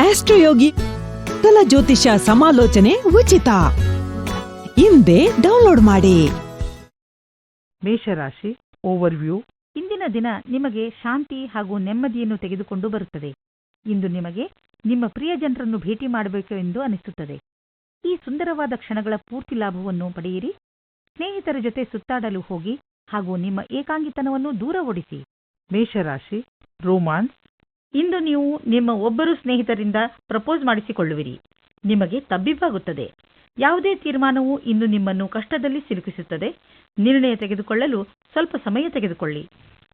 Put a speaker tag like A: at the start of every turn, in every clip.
A: ಆಸ್ಟ್ರೋಯೋಗಿ ಕಲ ಜ್ಯೋತಿಷ ಸಮಾಲೋಚನೆ ಉಚಿತ. ಹಿಂದೆ ಡೌನ್ಲೋಡ್ ಮಾಡಿ.
B: ಮೇಷರಾಶಿ ಓವರ್ವ್ಯೂ
C: ಇಂದಿನ ದಿನ ನಿಮಗೆ ಶಾಂತಿ ಹಾಗೂ ನೆಮ್ಮದಿಯನ್ನು ತೆಗೆದುಕೊಂಡು ಬರುತ್ತದೆ. ಇಂದು ನಿಮಗೆ ನಿಮ್ಮ ಪ್ರಿಯ ಜನರನ್ನು ಭೇಟಿ ಮಾಡಬೇಕು ಎಂದು ಅನಿಸುತ್ತದೆ. ಈ ಸುಂದರವಾದ ಕ್ಷಣಗಳ ಪೂರ್ತಿ ಲಾಭವನ್ನು ಪಡೆಯಿರಿ. ಸ್ನೇಹಿತರ ಜೊತೆ ಸುತ್ತಾಡಲು ಹೋಗಿ ಹಾಗೂ ನಿಮ್ಮ ಏಕಾಂಗಿತನವನ್ನು ದೂರ ಓಡಿಸಿ
B: ಮೇಷರಾಶಿ, ರೋಮಾನ್ಸ್
C: ಇಂದು ನೀವು ನಿಮ್ಮ ಒಬ್ಬರು ಸ್ನೇಹಿತರಿಂದ ಪ್ರಪೋಸ್ ಮಾಡಿಸಿಕೊಳ್ಳುವಿರಿ. ನಿಮಗೆ ತಬ್ಬಿಬ್ಬಾಗುತ್ತದೆ. ಯಾವುದೇ ತೀರ್ಮಾನವು ಇಂದು ನಿಮ್ಮನ್ನು ಕಷ್ಟದಲ್ಲಿ ಸಿಲುಕಿಸುತ್ತದೆ. ನಿರ್ಣಯ ತೆಗೆದುಕೊಳ್ಳಲು ಸ್ವಲ್ಪ ಸಮಯ ತೆಗೆದುಕೊಳ್ಳಿ.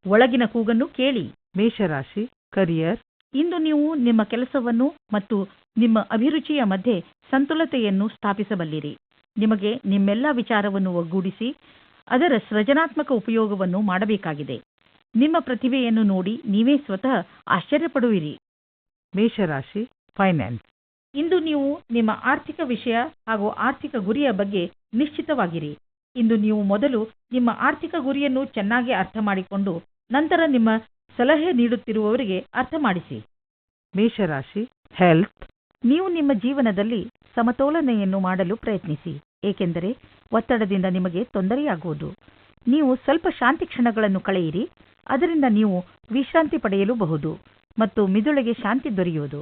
C: ಒಳಗಿನ ಕೂಗನ್ನು ಕೇಳಿ.
B: ಮೇಷರಾಶಿ ಕರಿಯರ್
C: ಇಂದು ನೀವು ನಿಮ್ಮ ಕೆಲಸವನ್ನು ಮತ್ತು ನಿಮ್ಮ ಅಭಿರುಚಿಯ ಮಧ್ಯೆ ಸಂತುಲತೆಯನ್ನು ಸ್ಥಾಪಿಸಬಲ್ಲಿರಿ. ನಿಮಗೆ ನಿಮ್ಮೆಲ್ಲ ವಿಚಾರವನ್ನು ಒಗ್ಗೂಡಿಸಿ ಅದರ ಸೃಜನಾತ್ಮಕ ಉಪಯೋಗವನ್ನು ಮಾಡಬೇಕಾಗಿದೆ. ನಿಮ್ಮ ಪ್ರತಿಭೆಯನ್ನು ನೋಡಿ ನೀವೇ ಸ್ವತಃ ಆಶ್ಚರ್ಯಪಡುವಿರಿ
B: ಮೇಷರಾಶಿ ಫೈನಾನ್ಸ್
C: ಇಂದು ನೀವು ನಿಮ್ಮ ಆರ್ಥಿಕ ವಿಷಯ ಹಾಗೂ ಆರ್ಥಿಕ ಗುರಿಯ ಬಗ್ಗೆ ನಿಶ್ಚಿತವಾಗಿರಿ. ಇಂದು ನೀವು ಮೊದಲು ನಿಮ್ಮ ಆರ್ಥಿಕ ಗುರಿಯನ್ನು ಚೆನ್ನಾಗಿ ಅರ್ಥ ಮಾಡಿಕೊಂಡು ನಂತರ ನಿಮ್ಮ ಸಲಹೆ ನೀಡುತ್ತಿರುವವರಿಗೆ ಅರ್ಥ ಮಾಡಿಸಿ.
B: ಮೇಷರಾಶಿ ಹೆಲ್ತ್
C: ನೀವು ನಿಮ್ಮ ಜೀವನದಲ್ಲಿ ಸಮತೋಲನೆಯನ್ನು ಮಾಡಲು ಪ್ರಯತ್ನಿಸಿ ಏಕೆಂದರೆ ಒತ್ತಡದಿಂದ ನಿಮಗೆ ತೊಂದರೆಯಾಗುವುದು. ನೀವು ಸ್ವಲ್ಪ ಶಾಂತಿ ಕ್ಷಣಗಳನ್ನು ಕಳೆಯಿರಿ ಅದರಿಂದ ನೀವು ವಿಶ್ರಾಂತಿ ಪಡೆಯಲು ಬಹುದು ಮತ್ತು ಮಿದುಳಿಗೆ ಶಾಂತಿ ದೊರೆಯುವುದು.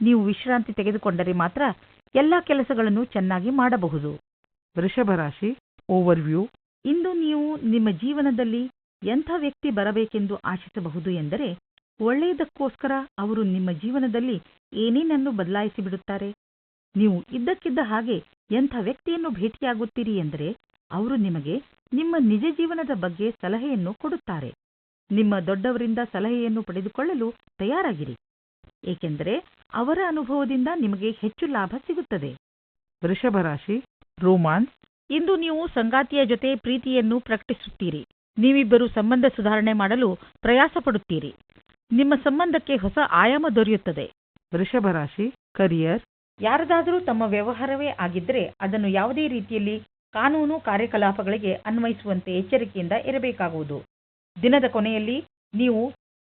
C: ನೀವು ವಿಶ್ರಾಂತಿ ತೆಗೆದುಕೊಂಡರೆ ಮಾತ್ರ ಎಲ್ಲ ಕೆಲಸಗಳನ್ನು ಚೆನ್ನಾಗಿ ಮಾಡಬಹುದು.
B: ವೃಷಭ ರಾಶಿ ಓವರ್ವ್ಯೂ
C: ಇಂದು ನೀವು ನಿಮ್ಮ ಜೀವನದಲ್ಲಿ ಎಂಥ ವ್ಯಕ್ತಿ ಬರಬೇಕೆಂದು ಆಶಿಸಬಹುದು ಎಂದರೆ ಒಳ್ಳೆಯದಕ್ಕೋಸ್ಕರ ಅವರು ನಿಮ್ಮ ಜೀವನದಲ್ಲಿ ಏನೇನನ್ನು ಬದಲಾಯಿಸಿ ಬಿಡುತ್ತಾರೆ? ನೀವು ಇದ್ದಕ್ಕಿದ್ದ ಹಾಗೆ ಎಂಥ ವ್ಯಕ್ತಿಯನ್ನು ಭೇಟಿಯಾಗುತ್ತೀರಿ ಎಂದರೆ ಅವರು ನಿಮಗೆ ನಿಮ್ಮ ನಿಜ ಜೀವನದ ಬಗ್ಗೆ ಸಲಹೆಯನ್ನು ಕೊಡುತ್ತಾರೆ. ನಿಮ್ಮ ದೊಡ್ಡವರಿಂದ ಸಲಹೆಯನ್ನು ಪಡೆದುಕೊಳ್ಳಲು ತಯಾರಾಗಿರಿ. ಏಕೆಂದರೆ ಅವರ ಅನುಭವದಿಂದ ನಿಮಗೆ ಹೆಚ್ಚು ಲಾಭ ಸಿಗುತ್ತದೆ.
B: ವೃಷಭ ರಾಶಿ ರೋಮಾನ್ಸ್.
C: ಇಂದು ನೀವು ಸಂಗಾತಿಯ ಜೊತೆ ಪ್ರೀತಿಯನ್ನು ಪ್ರಕಟಿಸುತ್ತೀರಿ. ನೀವಿಬ್ಬರು ಸಂಬಂಧ ಸುಧಾರಣೆ ಮಾಡಲು ಪ್ರಯಾಸ ಪಡುತ್ತೀರಿ ನಿಮ್ಮ ಸಂಬಂಧಕ್ಕೆ ಹೊಸ ಆಯಾಮ ದೊರೆಯುತ್ತದೆ.
B: ವೃಷಭ ರಾಶಿ ಕರಿಯರ್.
C: ಯಾರದಾದರೂ ತಮ್ಮ ವ್ಯವಹಾರವೇ ಆಗಿದ್ದರೆ ಅದನ್ನು ಯಾವುದೇ ರೀತಿಯಲ್ಲಿ ಕಾನೂನು ಕಾರ್ಯಕಲಾಪಗಳಿಗೆ ಅನ್ವಯಿಸುವಂತೆ ಎಚ್ಚರಿಕೆಯಿಂದ ಇರಬೇಕಾಗುವುದು. ದಿನದ ಕೊನೆಯಲ್ಲಿ ನೀವು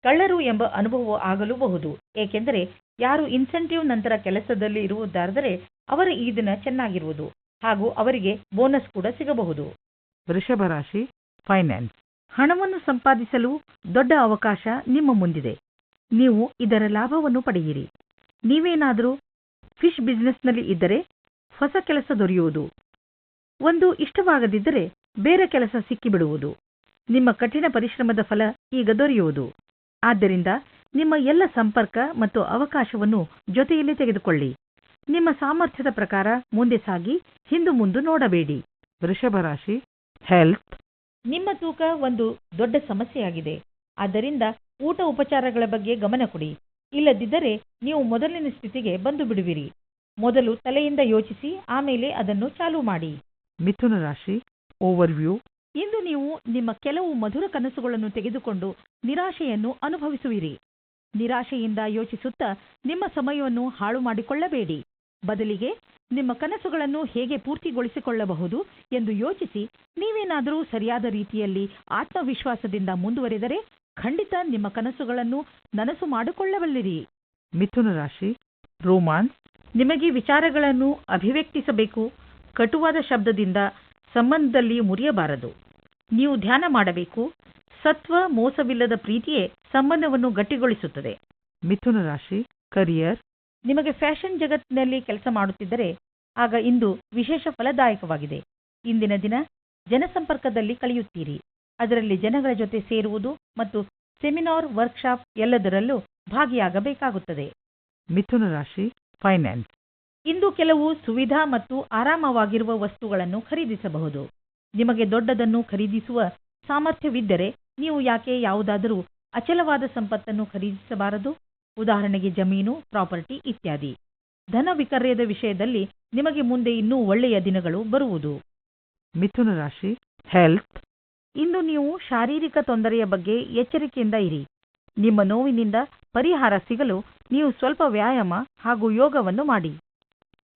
C: ಕಳ್ಳರು ಎಂಬ ಅನುಭವ ಆಗಲೂಬಹುದು. ಏಕೆಂದರೆ ಯಾರು ಇನ್ಸೆಂಟಿವ್ ನಂತರ ಕೆಲಸದಲ್ಲಿ ಇರುವುದಾದರೆ ಅವರ ಈ ದಿನ ಚೆನ್ನಾಗಿರುವುದು ಹಾಗೂ ಅವರಿಗೆ ಬೋನಸ್ ಕೂಡ ಸಿಗಬಹುದು.
B: ವೃಷಭ ರಾಶಿ ಫೈನಾನ್ಸ್
C: ಹಣವನ್ನು ಸಂಪಾದಿಸಲು ದೊಡ್ಡ ಅವಕಾಶ ನಿಮ್ಮ ಮುಂದಿದೆ. ನೀವು ಇದರ ಲಾಭವನ್ನು ಪಡೆಯಿರಿ. ನೀವೇನಾದರೂ ಫಿಶ್ ಬಿಸ್ನೆಸ್ನಲ್ಲಿ ಇದ್ದರೆ ಹೊಸ ಕೆಲಸ ದೊರೆಯುವುದು. ಒಂದು ಇಷ್ಟವಾಗದಿದ್ದರೆ ಬೇರೆ ಕೆಲಸ ಸಿಕ್ಕಿಬಿಡುವುದು. ನಿಮ್ಮ ಕಠಿಣ ಪರಿಶ್ರಮದ ಫಲ ಈಗ ದೊರೆಯುವುದು. ಆದ್ದರಿಂದ ನಿಮ್ಮ ಎಲ್ಲ ಸಂಪರ್ಕ ಮತ್ತು ಅವಕಾಶವನ್ನು ಜೊತೆಯಲ್ಲಿ ತೆಗೆದುಕೊಳ್ಳಿ. ನಿಮ್ಮ ಸಾಮರ್ಥ್ಯದ ಪ್ರಕಾರ ಮುಂದೆ ಸಾಗಿ ಹಿಂದು ಮುಂದು ನೋಡಬೇಡಿ.
B: ವೃಷಭ ರಾಶಿ ಹೆಲ್ತ್
C: ನಿಮ್ಮ ತೂಕ ಒಂದು ದೊಡ್ಡ ಸಮಸ್ಯೆಯಾಗಿದೆ. ಆದ್ದರಿಂದ ಊಟ ಉಪಚಾರಗಳ ಬಗ್ಗೆ ಗಮನ ಕೊಡಿ. ಇಲ್ಲದಿದ್ದರೆ ನೀವು ಮೊದಲಿನ ಸ್ಥಿತಿಗೆ ಬಂದು ಬಿಡುವಿರಿ. ಮೊದಲು ತಲೆಯಿಂದ ಯೋಚಿಸಿ ಆಮೇಲೆ ಅದನ್ನು ಚಾಲೂ ಮಾಡಿ.
B: ಮಿಥುನ ರಾಶಿ ಓವರ್ವ್ಯೂ
C: ಇಂದು ನೀವು ನಿಮ್ಮ ಕೆಲವು ಮಧುರ ಕನಸುಗಳನ್ನು ತೆಗೆದುಕೊಂಡು ನಿರಾಶೆಯನ್ನು ಅನುಭವಿಸುವಿರಿ. ನಿರಾಶೆಯಿಂದ ಯೋಚಿಸುತ್ತಾ ನಿಮ್ಮ ಸಮಯವನ್ನು ಹಾಳು ಮಾಡಿಕೊಳ್ಳಬೇಡಿ. ಬದಲಿಗೆ ನಿಮ್ಮ ಕನಸುಗಳನ್ನು ಹೇಗೆ ಪೂರ್ತಿಗೊಳಿಸಿಕೊಳ್ಳಬಹುದು ಎಂದು ಯೋಚಿಸಿ ನೀವೇನಾದರೂ ಸರಿಯಾದ ರೀತಿಯಲ್ಲಿ ಆತ್ಮವಿಶ್ವಾಸದಿಂದ ಮುಂದುವರೆದರೆ ಖಂಡಿತ ನಿಮ್ಮ ಕನಸುಗಳನ್ನು ನನಸು ಮಾಡಿಕೊಳ್ಳಬಲ್ಲಿರಿ.
B: ಮಿಥುನ ರಾಶಿ ರೋಮಾನ್ಸ್
C: ನಿಮಗೆ ವಿಚಾರಗಳನ್ನು ಅಭಿವ್ಯಕ್ತಿಸಬೇಕು. ಕಟುವಾದ ಶಬ್ದದಿಂದ ಸಂಬಂಧದಲ್ಲಿ ಮುರಿಯಬಾರದು. ನೀವು ಧ್ಯಾನ ಮಾಡಬೇಕು. ಸತ್ವ ಮೋಸವಿಲ್ಲದ ಪ್ರೀತಿಯೇ ಸಂಬಂಧವನ್ನು ಗಟ್ಟಿಗೊಳಿಸುತ್ತದೆ.
B: ಮಿಥುನ ರಾಶಿ ಕರಿಯರ್
C: ನಿಮಗೆ ಫ್ಯಾಷನ್ ಜಗತ್ತಿನಲ್ಲಿ ಕೆಲಸ ಮಾಡುತ್ತಿದ್ದರೆ ಆಗ ಇಂದು ವಿಶೇಷ ಫಲದಾಯಕವಾಗಿದೆ. ಇಂದಿನ ದಿನ ಜನಸಂಪರ್ಕದಲ್ಲಿ ಕಳೆಯುತ್ತೀರಿ. ಅದರಲ್ಲಿ ಜನಗಳ ಜೊತೆ ಸೇರುವುದು ಮತ್ತು ಸೆಮಿನಾರ್ ವರ್ಕ್ಶಾಪ್ ಎಲ್ಲದರಲ್ಲೂ ಭಾಗಿಯಾಗಬೇಕಾಗುತ್ತದೆ.
B: ಮಿಥುನ ರಾಶಿ ಫೈನಾನ್ಸ್
C: ಇಂದು ಕೆಲವು ಸುವಿಧಾ ಮತ್ತು ಆರಾಮವಾಗಿರುವ ವಸ್ತುಗಳನ್ನು ಖರೀದಿಸಬಹುದು. ನಿಮಗೆ ದೊಡ್ಡದನ್ನು ಖರೀದಿಸುವ ಸಾಮರ್ಥ್ಯವಿದ್ದರೆ ನೀವು ಯಾಕೆ ಯಾವುದಾದರೂ ಅಚಲವಾದ ಸಂಪತ್ತನ್ನು ಖರೀದಿಸಬಾರದು? ಉದಾಹರಣೆಗೆ ಜಮೀನು ಪ್ರಾಪರ್ಟಿ ಇತ್ಯಾದಿ. ಧನ ವಿಕರ್ಯದ ವಿಷಯದಲ್ಲಿ ನಿಮಗೆ ಮುಂದೆ ಇನ್ನೂ ಒಳ್ಳೆಯ ದಿನಗಳು ಬರುವುದು.
B: ಮಿಥುನ ರಾಶಿ ಹೆಲ್ತ್
C: ಇಂದು ನೀವು ಶಾರೀರಿಕ ತೊಂದರೆಯ ಬಗ್ಗೆ ಎಚ್ಚರಿಕೆಯಿಂದ ಇರಿ. ನಿಮ್ಮ ನೋವಿನಿಂದ ಪರಿಹಾರ ಸಿಗಲು ನೀವು ಸ್ವಲ್ಪ ವ್ಯಾಯಾಮ ಹಾಗೂ ಯೋಗವನ್ನು ಮಾಡಿ.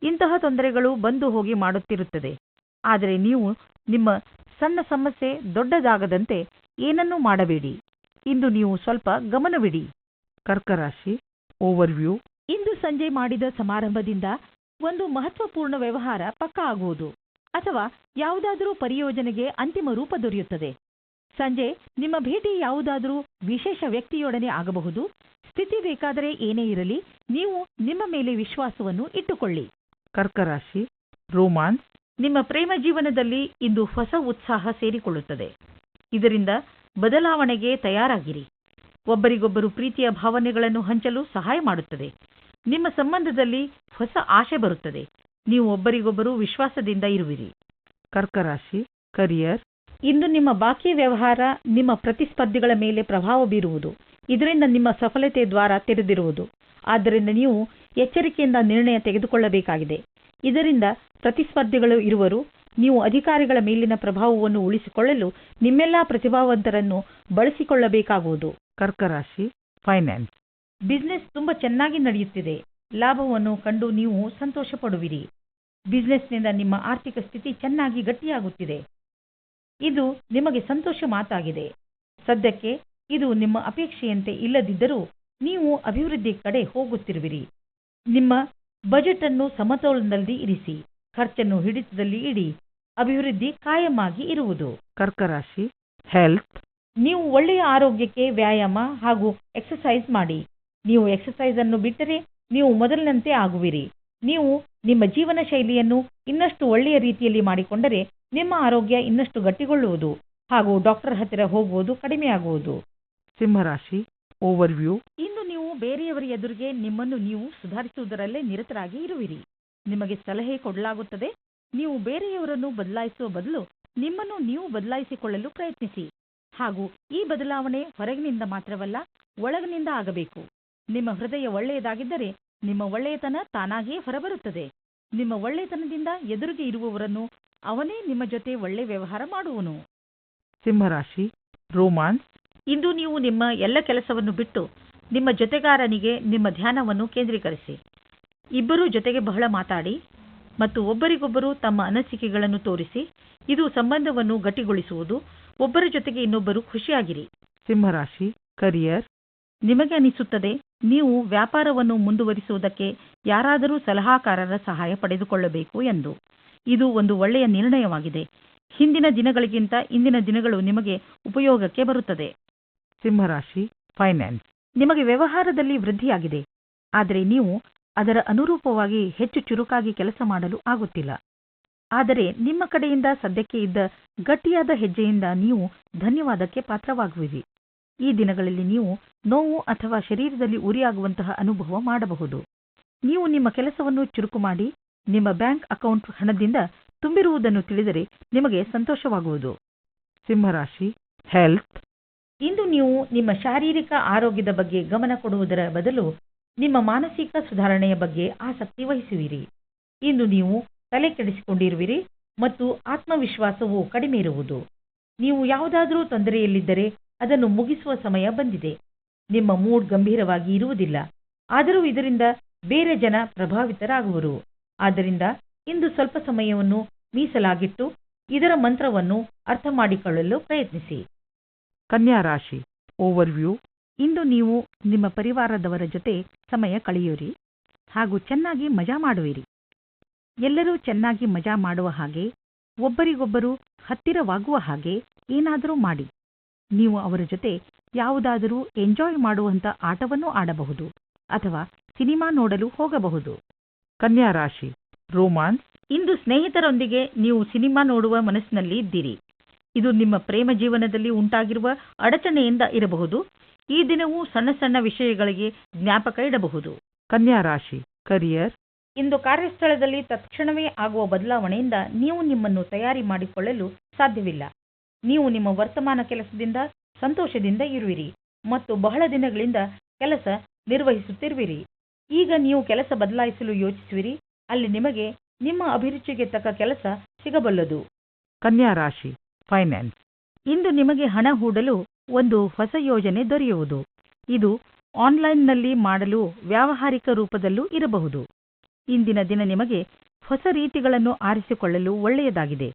C: ಇಂತಹ ತೊಂದರೆಗಳು ಬಂದು ಹೋಗಿ ಮಾಡುತ್ತಿರುತ್ತದೆ. ಆದರೆ ನೀವು ನಿಮ್ಮ ಸಣ್ಣ ಸಮಸ್ಯೆ ದೊಡ್ಡದಾಗದಂತೆ ಏನನ್ನೂ ಮಾಡಬೇಡಿ. ಇಂದು ನೀವು ಸ್ವಲ್ಪ ಗಮನವಿಡಿ.
B: ಕರ್ಕರಾಶಿ ಓವರ್ವ್ಯೂ
C: ಇಂದು ಸಂಜೆ ಮಾಡಿದ ಸಮಾರಂಭದಿಂದ ಒಂದು ಮಹತ್ವಪೂರ್ಣ ವ್ಯವಹಾರ ಪಕ್ಕಾ ಆಗುವುದು ಅಥವಾ ಯಾವುದಾದರೂ ಪರಿಯೋಜನೆಗೆ ಅಂತಿಮ ರೂಪ ದೊರೆಯುತ್ತದೆ. ಸಂಜೆ ನಿಮ್ಮ ಭೇಟಿ ಯಾವುದಾದರೂ ವಿಶೇಷ ವ್ಯಕ್ತಿಯೊಡನೆ ಆಗಬಹುದು. ಸ್ಥಿತಿ ಬೇಕಾದರೆ ಏನೇ ಇರಲಿ ನೀವು ನಿಮ್ಮ ಮೇಲೆ ವಿಶ್ವಾಸವನ್ನು ಇಟ್ಟುಕೊಳ್ಳಿ.
B: ಕರ್ಕ ರಾಶಿ ರೋಮಾನ್ಸ್,
C: ನಿಮ್ಮ ಪ್ರೇಮ ಜೀವನದಲ್ಲಿ ಇಂದು ಹೊಸ ಉತ್ಸಾಹ ಸೇರಿಕೊಳ್ಳುತ್ತದೆ. ಇದರಿಂದ ಬದಲಾವಣೆಗೆ ತಯಾರಾಗಿರಿ. ಒಬ್ಬರಿಗೊಬ್ಬರು ಪ್ರೀತಿಯ ಭಾವನೆಗಳನ್ನು ಹಂಚಲು ಸಹಾಯ ಮಾಡುತ್ತದೆ. ನಿಮ್ಮ ಸಂಬಂಧದಲ್ಲಿ ಹೊಸ ಆಶೆ ಬರುತ್ತದೆ. ನೀವು ಒಬ್ಬರಿಗೊಬ್ಬರು ವಿಶ್ವಾಸದಿಂದ ಇರುವಿರಿ.
B: ಕರ್ಕರಾಶಿ, ಕರಿಯರ್,
C: ಇಂದು ನಿಮ್ಮ ಬಾಕಿ ವ್ಯವಹಾರ ನಿಮ್ಮ ಪ್ರತಿಸ್ಪರ್ಧಿಗಳ ಮೇಲೆ ಪ್ರಭಾವ ಬೀರುವುದು. ಇದರಿಂದ ನಿಮ್ಮ ಸಫಲತೆಯ ದ್ವಾರ ತೆರೆದಿರುವುದು. ಆದ್ದರಿಂದ ನೀವು ಎಚ್ಚರಿಕೆಯಿಂದ ನಿರ್ಣಯ ತೆಗೆದುಕೊಳ್ಳಬೇಕಾಗಿದೆ. ಇದರಿಂದ ಪ್ರತಿಸ್ಪರ್ಧಿಗಳು ಇರುವರು. ನೀವು ಅಧಿಕಾರಿಗಳ ಮೇಲಿನ ಪ್ರಭಾವವನ್ನು ಉಳಿಸಿಕೊಳ್ಳಲು ನಿಮ್ಮೆಲ್ಲಾ ಪ್ರತಿಭಾವಂತರನ್ನು ಬಳಸಿಕೊಳ್ಳಬೇಕಾಗುವುದು.
B: ಕರ್ಕರಾಶಿ ಫೈನಾನ್ಸ್
C: ಬಿಸ್ನೆಸ್ ತುಂಬಾ ಚೆನ್ನಾಗಿ ನಡೆಯುತ್ತಿದೆ. ಲಾಭವನ್ನು ಕಂಡು ನೀವು ಸಂತೋಷ ಪಡುವಿರಿ ಬಿಸ್ನೆಸ್ನಿಂದ ನಿಮ್ಮ ಆರ್ಥಿಕ ಸ್ಥಿತಿ ಚೆನ್ನಾಗಿ ಗಟ್ಟಿಯಾಗುತ್ತಿದೆ. ಇದು ನಿಮಗೆ ಸಂತೋಷ ಮಾತಾಗಿದೆ. ಸದ್ಯಕ್ಕೆ ಇದು ನಿಮ್ಮ ಅಪೇಕ್ಷೆಯಂತೆ ಇಲ್ಲದಿದ್ದರೂ ನೀವು ಅಭಿವೃದ್ಧಿ ಕಡೆ ಹೋಗುತ್ತಿರುವಿರಿ. ನಿಮ್ಮ ಬಜೆಟ್ ಅನ್ನು ಸಮತೋಲನದಲ್ಲಿ ಇರಿಸಿ ಖರ್ಚನ್ನು ಹಿಡಿತದಲ್ಲಿ ಇಡಿ ಅಭಿವೃದ್ಧಿ ಕಾಯಮಾಗಿ ಇರುವುದು.
B: ಕರ್ಕರಾಶಿ ಹೆಲ್ತ್
C: ನೀವು ಒಳ್ಳೆಯ ಆರೋಗ್ಯಕ್ಕೆ ವ್ಯಾಯಾಮ ಹಾಗೂ ಎಕ್ಸರ್ಸೈಸ್ ಮಾಡಿ. ನೀವು ಎಕ್ಸರ್ಸೈಸ್ ಅನ್ನು ಬಿಟ್ಟರೆ ನೀವು ಮೊದಲಿನಂತೆ ಆಗುವಿರಿ. ನೀವು ನಿಮ್ಮ ಜೀವನ ಶೈಲಿಯನ್ನು ಇನ್ನಷ್ಟು ಒಳ್ಳೆಯ ರೀತಿಯಲ್ಲಿ ಮಾಡಿಕೊಂಡರೆ ನಿಮ್ಮ ಆರೋಗ್ಯ ಇನ್ನಷ್ಟು ಗಟ್ಟಿಗೊಳ್ಳುವುದು ಹಾಗೂ ಡಾಕ್ಟರ್ ಹತ್ತಿರ ಹೋಗುವುದು ಕಡಿಮೆಯಾಗುವುದು.
B: ಸಿಂಹರಾಶಿ ಓವರ್ವ್ಯೂ
C: ಇಂದು ನೀವು ಬೇರೆಯವರ ಎದುರಿಗೆ ನಿಮ್ಮನ್ನು ನೀವು ಸುಧಾರಿಸುವುದರಲ್ಲೇ ನಿರತರಾಗಿ ಇರುವಿರಿ. ನಿಮಗೆ ಸಲಹೆ ಕೊಡಲಾಗುತ್ತದೆ. ನೀವು ಬೇರೆಯವರನ್ನು ಬದಲಾಯಿಸುವ ಬದಲು ನಿಮ್ಮನ್ನು ನೀವು ಬದಲಾಯಿಸಿಕೊಳ್ಳಲು ಪ್ರಯತ್ನಿಸಿ. ಹಾಗೂ ಈ ಬದಲಾವಣೆ ಹೊರಗಿನಿಂದ ಮಾತ್ರವಲ್ಲ ಒಳಗಿನಿಂದ ಆಗಬೇಕು. ನಿಮ್ಮ ಹೃದಯ ಒಳ್ಳೆಯದಾಗಿದ್ದರೆ ನಿಮ್ಮ ಒಳ್ಳೆಯತನ ತಾನಾಗಿಯೇ ಹೊರಬರುತ್ತದೆ. ನಿಮ್ಮ ಒಳ್ಳೆಯತನದಿಂದ ಎದುರಿಗೆ ಇರುವವರನ್ನು ಅವನೇ ನಿಮ್ಮ ಜೊತೆ ಒಳ್ಳೆ ವ್ಯವಹಾರ ಮಾಡುವನು.
B: ಸಿಂಹರಾಶಿ ರೋಮಾನ್ಸ್
C: ಇಂದು ನೀವು ನಿಮ್ಮ ಎಲ್ಲ ಕೆಲಸವನ್ನು ಬಿಟ್ಟು ನಿಮ್ಮ ಜೊತೆಗಾರನಿಗೆ ನಿಮ್ಮ ಧ್ಯಾನವನ್ನು ಕೇಂದ್ರೀಕರಿಸಿ. ಇಬ್ಬರೂ ಜೊತೆಗೆ ಬಹಳ ಮಾತಾಡಿ ಮತ್ತು ಒಬ್ಬರಿಗೊಬ್ಬರು ತಮ್ಮ ಅನಿಸಿಕೆಗಳನ್ನು ತೋರಿಸಿ ಇದು ಸಂಬಂಧವನ್ನು ಗಟ್ಟಿಗೊಳಿಸುವುದು. ಒಬ್ಬರ ಜೊತೆಗೆ ಇನ್ನೊಬ್ಬರು ಖುಷಿಯಾಗಿರಿ.
B: ಸಿಂಹರಾಶಿ ಕರಿಯರ್
C: ನಿಮಗೆ ಅನಿಸುತ್ತದೆ ನೀವು ವ್ಯಾಪಾರವನ್ನು ಮುಂದುವರಿಸುವುದಕ್ಕೆ ಯಾರಾದರೂ ಸಲಹಾಕಾರರ ಸಹಾಯ ಪಡೆದುಕೊಳ್ಳಬೇಕು ಎಂದು. ಇದು ಒಂದು ಒಳ್ಳೆಯ ನಿರ್ಣಯವಾಗಿದೆ. ಹಿಂದಿನ ದಿನಗಳಿಗಿಂತ ಇಂದಿನ ದಿನಗಳು ನಿಮಗೆ ಉಪಯೋಗಕ್ಕೆ ಬರುತ್ತದೆ.
B: ಸಿಂಹರಾಶಿ ಫೈನಾನ್ಸ್
C: ನಿಮಗೆ ವ್ಯವಹಾರದಲ್ಲಿ ವೃದ್ಧಿಯಾಗಿದೆ. ಆದರೆ ನೀವು ಅದರ ಅನುರೂಪವಾಗಿ ಹೆಚ್ಚು ಚುರುಕಾಗಿ ಕೆಲಸ ಮಾಡಲು ಆಗುತ್ತಿಲ್ಲ. ಆದರೆ ನಿಮ್ಮ ಕಡೆಯಿಂದ ಸದ್ಯಕ್ಕೆ ಇದ್ದ ಗಟ್ಟಿಯಾದ ಹೆಜ್ಜೆಯಿಂದ ನೀವು ಧನ್ಯವಾದಕ್ಕೆ ಪಾತ್ರವಾಗುವಿರಿ. ಈ ದಿನಗಳಲ್ಲಿ ನೀವು ನೋವು ಅಥವಾ ಶರೀರದಲ್ಲಿ ಉರಿಯಾಗುವಂತಹ ಅನುಭವ ಮಾಡಬಹುದು. ನೀವು ನಿಮ್ಮ ಕೆಲಸವನ್ನು ಚುರುಕು ಮಾಡಿ ನಿಮ್ಮ ಬ್ಯಾಂಕ್ ಅಕೌಂಟ್ ಹಣದಿಂದ ತುಂಬಿರುವುದನ್ನು ತಿಳಿದರೆ ನಿಮಗೆ ಸಂತೋಷವಾಗುವುದು.
B: ಸಿಂಹರಾಶಿ ಹೆಲ್ತ್
C: ಇಂದು ನೀವು ನಿಮ್ಮ ಶಾರೀರಿಕ ಆರೋಗ್ಯದ ಬಗ್ಗೆ ಗಮನ ಕೊಡುವುದರ ಬದಲು ನಿಮ್ಮ ಮಾನಸಿಕ ಸುಧಾರಣೆಯ ಬಗ್ಗೆ ಆಸಕ್ತಿ ವಹಿಸುವಿರಿ. ಇಂದು ನೀವು ತಲೆ ಕೆಡಿಸಿಕೊಂಡಿರುವಿರಿ ಮತ್ತು ಆತ್ಮವಿಶ್ವಾಸವು ಕಡಿಮೆ ಇರುವುದು. ನೀವು ಯಾವುದಾದರೂ ತೊಂದರೆಯಲ್ಲಿದ್ದರೆ ಅದನ್ನು ಮುಗಿಸುವ ಸಮಯ ಬಂದಿದೆ. ನಿಮ್ಮ ಮೂಡ್ ಗಂಭೀರವಾಗಿ ಇರುವುದಿಲ್ಲ. ಆದರೂ ಇದರಿಂದ ಬೇರೆ ಜನ ಪ್ರಭಾವಿತರಾಗುವರು. ಆದ್ದರಿಂದ ಇಂದು ಸ್ವಲ್ಪ ಸಮಯವನ್ನು ಮೀಸಲಾಗಿಟ್ಟು ಇದರ ಮಂತ್ರವನ್ನು ಅರ್ಥ ಮಾಡಿಕೊಳ್ಳಲು ಪ್ರಯತ್ನಿಸಿ.
B: ಕನ್ಯಾ ರಾಶಿ ಓವರ್ವ್ಯೂ
C: ಇಂದು ನೀವು ನಿಮ್ಮ ಪರಿವಾರದವರ ಜೊತೆ ಸಮಯ ಕಳೆಯುವಿರಿ ಹಾಗೂ ಚೆನ್ನಾಗಿ ಮಜಾ ಮಾಡುವಿರಿ. ಎಲ್ಲರೂ ಚೆನ್ನಾಗಿ ಮಜಾ ಮಾಡುವ ಹಾಗೆ, ಒಬ್ಬರಿಗೊಬ್ಬರು ಹತ್ತಿರವಾಗುವ ಹಾಗೆ ಏನಾದರೂ ಮಾಡಿ. ನೀವು ಅವರ ಜೊತೆ ಯಾವುದಾದರೂ ಎಂಜಾಯ್ ಮಾಡುವಂಥ ಆಟವನ್ನು ಆಡಬಹುದು ಅಥವಾ ಸಿನಿಮಾ ನೋಡಲು ಹೋಗಬಹುದು.
B: ಕನ್ಯಾ ರಾಶಿ ರೋಮಾನ್ಸ್
C: ಇಂದು ಸ್ನೇಹಿತರೊಂದಿಗೆ ನೀವು ಸಿನಿಮಾ ನೋಡುವ ಮನಸ್ಸಿನಲ್ಲಿ ಇದ್ದೀರಿ ಇದು ನಿಮ್ಮ ಪ್ರೇಮ ಜೀವನದಲ್ಲಿ ಉಂಟಾಗಿರುವ ಅಡಚಣೆಯಿಂದ ಇರಬಹುದು. ಈ ದಿನವೂ ಸಣ್ಣ ಸಣ್ಣ ವಿಷಯಗಳಿಗೆ ಜ್ಞಾಪಕ ಇಡಬಹುದು.
B: ಕನ್ಯಾ ರಾಶಿ ಕರಿಯರ್
C: ಇಂದು ಕಾರ್ಯಸ್ಥಳದಲ್ಲಿ ತಕ್ಷಣವೇ ಆಗುವ ಬದಲಾವಣೆಯಿಂದ ನೀವು ನಿಮ್ಮನ್ನು ತಯಾರಿ ಮಾಡಿಕೊಳ್ಳಲು ಸಾಧ್ಯವಿಲ್ಲ. ನೀವು ನಿಮ್ಮ ವರ್ತಮಾನ ಕೆಲಸದಿಂದ ಸಂತೋಷದಿಂದ ಇರುವಿರಿ ಮತ್ತು ಬಹಳ ದಿನಗಳಿಂದ ಕೆಲಸ ನಿರ್ವಹಿಸುತ್ತಿರುವಿರಿ. ಈಗ ನೀವು ಕೆಲಸ ಬದಲಾಯಿಸಲು ಯೋಚಿಸುವಿರಿ. ಅಲ್ಲಿ ನಿಮಗೆ ನಿಮ್ಮ ಅಭಿರುಚಿಗೆ ತಕ್ಕ ಕೆಲಸ ಸಿಗಬಲ್ಲದು.
B: ಕನ್ಯಾ ರಾಶಿ ಫೈನಾನ್ಸ್.
C: ಇಂದು ನಿಮಗೆ ಹಣ ಹೂಡಲು ಒಂದು ಹೊಸ ಯೋಜನೆ ದೊರೆಯುವುದು. ಇದು ಆನ್ಲೈನ್ನಲ್ಲಿ ಮಾಡಲು ವ್ಯಾವಹಾರಿಕ ರೂಪದಲ್ಲೂ ಇರಬಹುದು. ಇಂದಿನ ದಿನ ನಿಮಗೆ ಹೊಸ ರೀತಿಗಳನ್ನು ಆರಿಸಿಕೊಳ್ಳಲು ಒಳ್ಳೆಯದಾಗಿದೆ.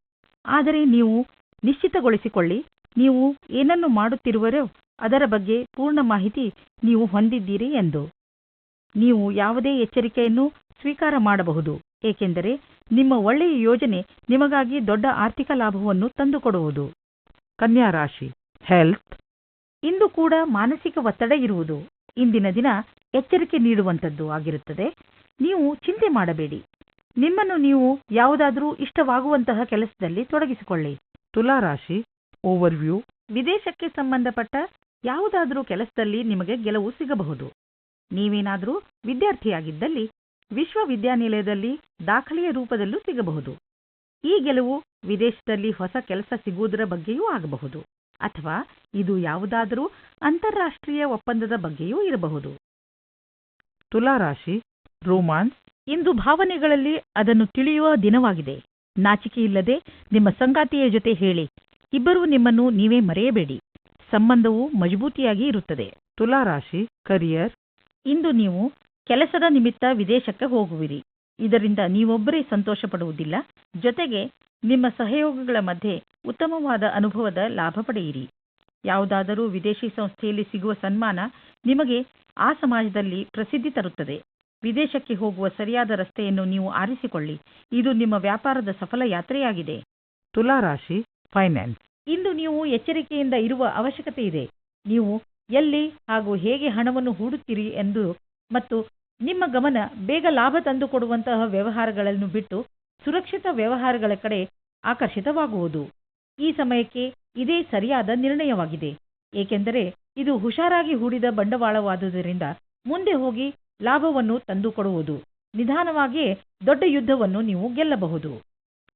C: ಆದರೆ ನೀವು ನಿಶ್ಚಿತಗೊಳಿಸಿಕೊಳ್ಳಿ, ನೀವು ಏನನ್ನು ಮಾಡುತ್ತಿರುವರೋ ಅದರ ಬಗ್ಗೆ ಪೂರ್ಣ ಮಾಹಿತಿ ನೀವು ಹೊಂದಿದ್ದೀರಿ ಎಂದು. ನೀವು ಯಾವುದೇ ಎಚ್ಚರಿಕೆಯನ್ನು ಸ್ವೀಕಾರ ಮಾಡಬಹುದು. ಏಕೆಂದರೆ ನಿಮ್ಮ ಒಳ್ಳೆಯ ಯೋಜನೆ ನಿಮಗಾಗಿ ದೊಡ್ಡ ಆರ್ಥಿಕ ಲಾಭವನ್ನು ತಂದುಕೊಡುವುದು.
B: ಕನ್ಯಾ ರಾಶಿ ಹೆಲ್ತ್
C: ಇಂದು ಕೂಡ ಮಾನಸಿಕ ಒತ್ತಡ ಇರುವುದು. ಇಂದಿನ ದಿನ ಎಚ್ಚರಿಕೆ ನೀಡುವಂಥದ್ದು ಆಗಿರುತ್ತದೆ. ನೀವು ಚಿಂತೆ ಮಾಡಬೇಡಿ. ನಿಮ್ಮನ್ನು ನೀವು ಯಾವುದಾದರೂ ಇಷ್ಟವಾಗುವಂತಹ ಕೆಲಸದಲ್ಲಿ ತೊಡಗಿಸಿಕೊಳ್ಳಿ.
B: ತುಲಾ ರಾಶಿ ಓವರ್ವ್ಯೂ
C: ವಿದೇಶಕ್ಕೆ ಸಂಬಂಧಪಟ್ಟ ಯಾವುದಾದರೂ ಕೆಲಸದಲ್ಲಿ ನಿಮಗೆ ಗೆಲುವು ಸಿಗಬಹುದು. ನೀವೇನಾದರೂ ವಿದ್ಯಾರ್ಥಿಯಾಗಿದ್ದಲ್ಲಿ ವಿಶ್ವವಿದ್ಯಾನಿಲಯದಲ್ಲಿ ದಾಖಲೆಯ ರೂಪದಲ್ಲೂ ಸಿಗಬಹುದು. ಈ ಗೆಲುವು ವಿದೇಶದಲ್ಲಿ ಹೊಸ ಕೆಲಸ ಸಿಗುವುದರ ಬಗ್ಗೆಯೂ ಆಗಬಹುದು ಅಥವಾ ಇದು ಯಾವುದಾದರೂ ಅಂತಾರಾಷ್ಟ್ರೀಯ ಒಪ್ಪಂದದ ಬಗ್ಗೆಯೂ ಇರಬಹುದು.
B: ತುಲಾ ರಾಶಿ ರೋಮಾನ್ಸ್.
C: ಇಂದು ಭಾವನೆಗಳಲ್ಲಿ ಅದನ್ನು ತಿಳಿಯುವ ದಿನವಾಗಿದೆ. ನಾಚಿಕೆಯಿಲ್ಲದೆ ನಿಮ್ಮ ಸಂಗಾತಿಯ ಜೊತೆ ಹೇಳಿ. ಇಬ್ಬರೂ ನಿಮ್ಮನ್ನು ನೀವೇ ಮರೆಯಬೇಡಿ. ಸಂಬಂಧವು ಮಜಬೂತಿಯಾಗಿ ಇರುತ್ತದೆ.
B: ತುಲಾ ರಾಶಿ ಕರಿಯರ್.
C: ಇಂದು ನೀವು ಕೆಲಸದ ನಿಮಿತ್ತ ವಿದೇಶಕ್ಕೆ ಹೋಗುವಿರಿ. ಇದರಿಂದ ನೀವೊಬ್ಬರೇ ಸಂತೋಷ ಪಡುವುದಿಲ್ಲ ಜೊತೆಗೆ ನಿಮ್ಮ ಸಹಯೋಗಿಗಳ ಮಧ್ಯೆ ಉತ್ತಮವಾದ ಅನುಭವದ ಲಾಭ ಪಡೆಯಿರಿ. ಯಾವುದಾದರೂ ವಿದೇಶಿ ಸಂಸ್ಥೆಯಲ್ಲಿ ಸಿಗುವ ಸನ್ಮಾನ ನಿಮಗೆ ಆ ಸಮಾಜದಲ್ಲಿ ಪ್ರಸಿದ್ಧಿ ತರುತ್ತದೆ. ವಿದೇಶಕ್ಕೆ ಹೋಗುವ ಸರಿಯಾದ ರಸ್ತೆಯನ್ನು ನೀವು ಆರಿಸಿಕೊಳ್ಳಿ. ಇದು ನಿಮ್ಮ ವ್ಯಾಪಾರದ ಸಫಲ ಯಾತ್ರೆಯಾಗಿದೆ.
B: ತುಲಾ ರಾಶಿ ಫೈನಾನ್ಸ್.
C: ಇಂದು ನೀವು ಎಚ್ಚರಿಕೆಯಿಂದ ಇರುವ ಅವಶ್ಯಕತೆ ಇದೆ. ನೀವು ಎಲ್ಲಿ ಹಾಗೂ ಹೇಗೆ ಹಣವನ್ನು ಹೂಡುತ್ತೀರಿ ಎಂದು ಮತ್ತು ನಿಮ್ಮ ಗಮನ ಬೇಗ ಲಾಭ ತಂದುಕೊಡುವಂತಹ ವ್ಯವಹಾರಗಳನ್ನು ಬಿಟ್ಟು ಸುರಕ್ಷಿತ ವ್ಯವಹಾರಗಳ ಕಡೆ ಆಕರ್ಷಿತವಾಗುವುದು. ಈ ಸಮಯಕ್ಕೆ ಇದೇ ಸರಿಯಾದ ನಿರ್ಣಯವಾಗಿದೆ. ಏಕೆಂದರೆ ಇದು ಹುಷಾರಾಗಿ ಹೂಡಿದ ಬಂಡವಾಳವಾದುದರಿಂದ ಮುಂದೆ ಹೋಗಿ ಲಾಭವನ್ನು ತಂದುಕೊಡುವುದು ನಿಧಾನವಾಗಿಯೇ ದೊಡ್ಡ ಯುದ್ಧವನ್ನು ನೀವು ಗೆಲ್ಲಬಹುದು.